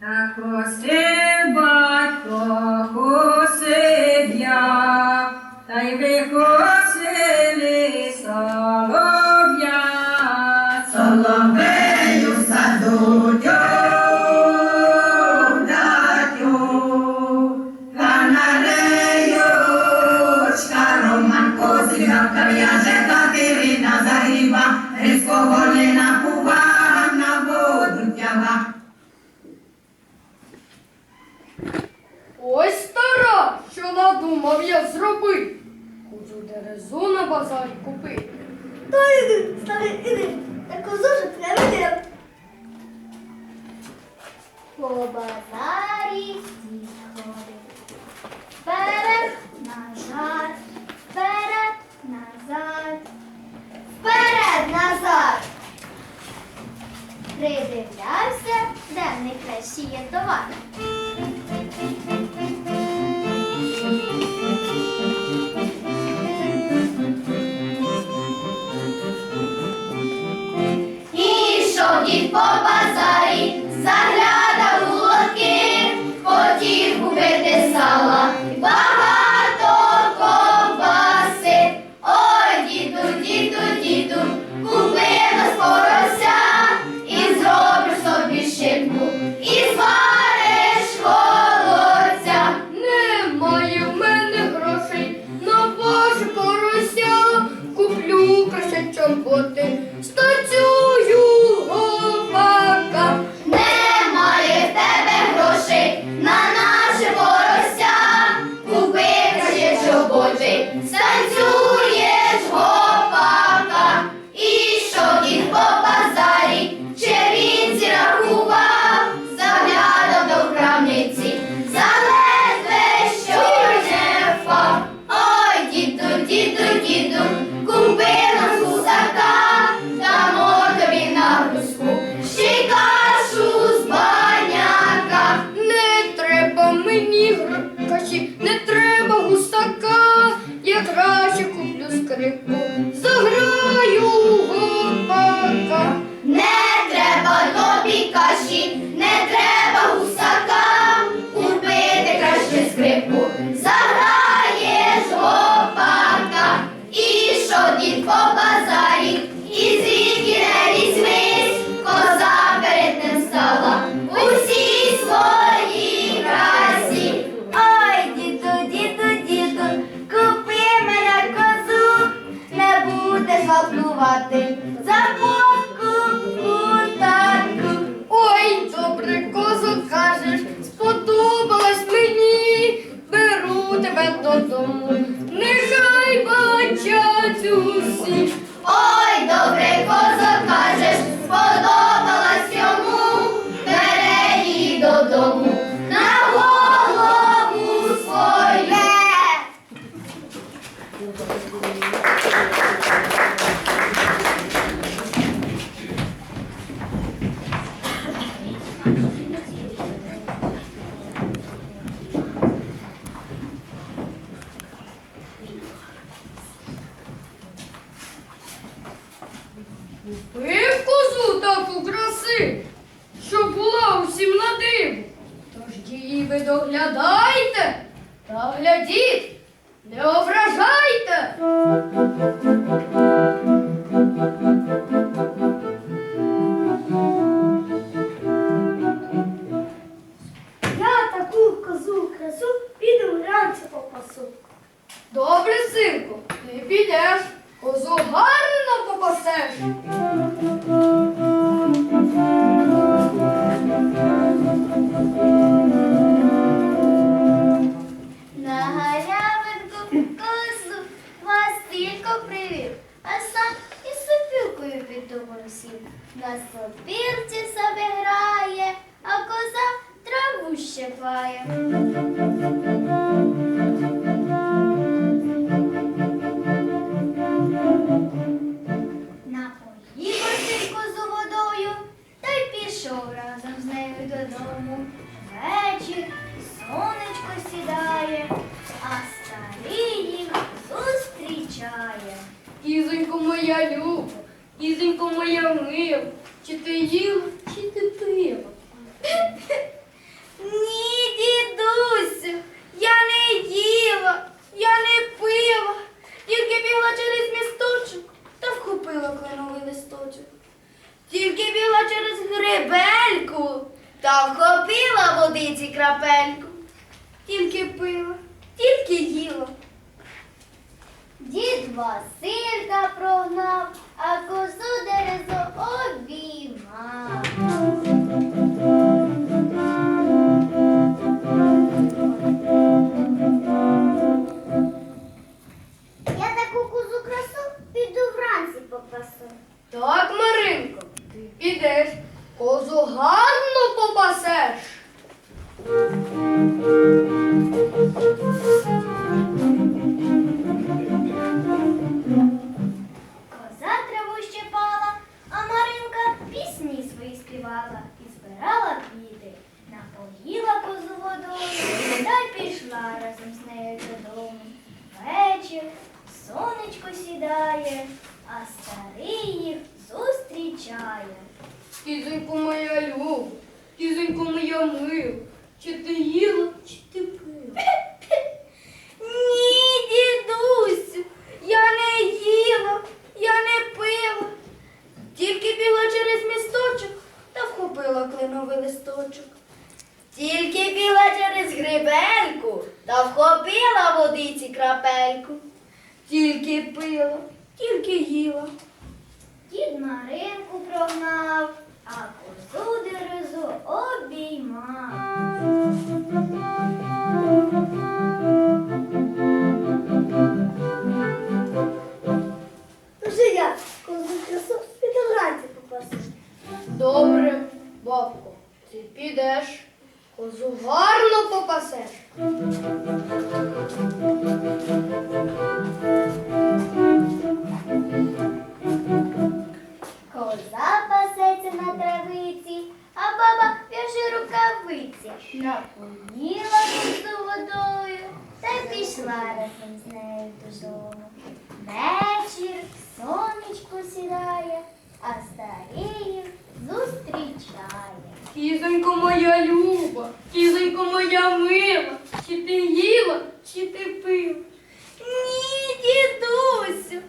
Так, проси батько. Ось стара, що надумав я зробити. Хочу дерезу на базарі купи. Та іди, старий, іди, та козу ж не видів. По базарі всі ходить. Вперед, назад, вперед, назад, вперед, назад. Придивлявся, де найкращі є товар. Bimboba! Medre Why? Грибельку та вхопила водиці крапельку. Тільки пила, тільки їла. Дід Маринку прогнав, а козу дерезу обіймав. Попасу. Добре, бабко, ти підеш, козу гарно попасеш. Коза пасеться на травиці, а баба в'яже рукавиці. Напоїла козу водою та й пішла разом з нею додому. Вечір, сонечко сідає, а старий їх зустрічає. Кізонько моя люба, чи ти їла, чи ти пила? Ні, дідусю,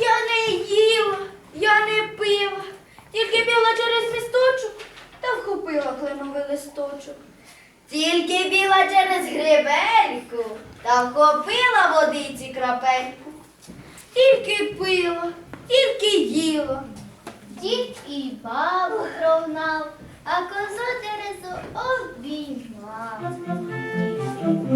я не їла, я не пила, тільки бігла через місточок та вхопила кленовий листочок. Тільки біла через грибельку та вхопила водиці крапельку. Тільки пила, тільки їла. Дід і бабу прогнав, а козу дерезу обіймав. То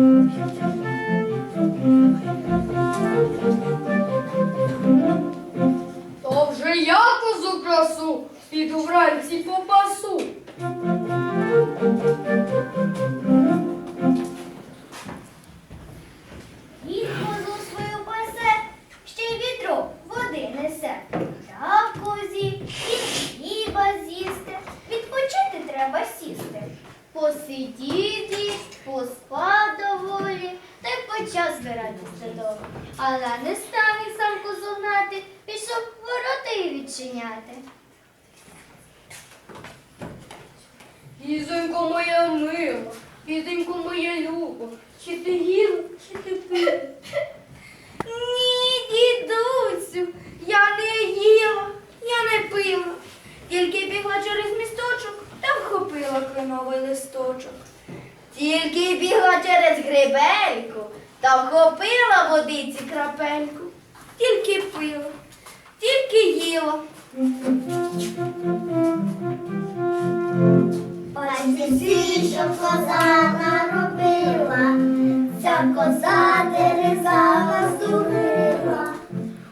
вже я козу красу, піду вранці попасу. Дід козу свою пасе, ще й відро води несе. Дав козі і хліба з'їсти, відпочити треба сісти. Посидіти, доволі, почав збиратись додому. Але не став він сам козу гнати, пішов ворота й відчиняти. Кізонько моя мила, кізонько моя люба, чи ти їла, чи ти пила? Ні, дідусю, я не їла, я не пила. Тільки бігла через місточок та вхопила кленовий листочок. Тільки бігла через грибельку та вхопила водиці крапельку. Тільки пила, тільки їла. Пальці, що коза наробила, ця коза дереза здурила.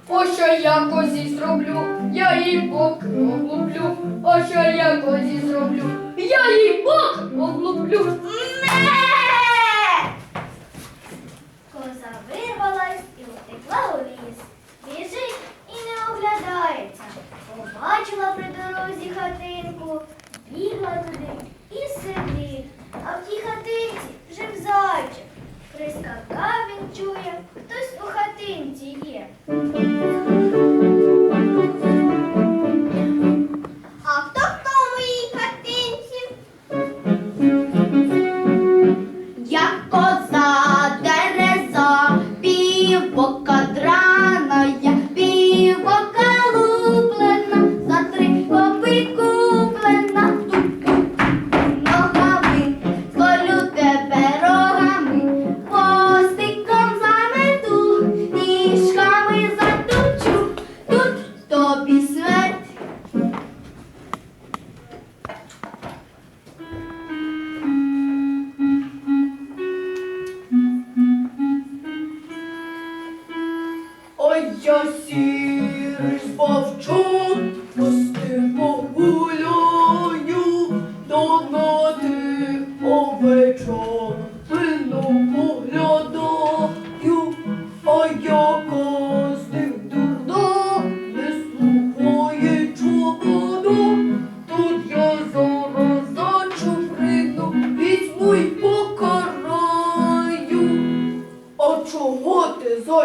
Ось що я козі зроблю, я їй бок облуплю. Ось що я козі зроблю, я їй бок облуплю. Я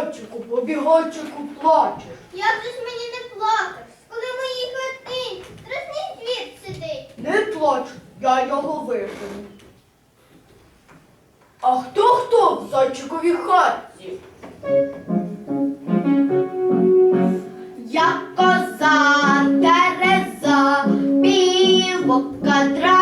Бігочику, побігочику плачеш. Як же ж мені не плакати, коли в моїй хатині страшний звір сидить. Не плач, я його вижену. А хто хто в зайчиковій хатці? Я коза, тереза, півок, кадра.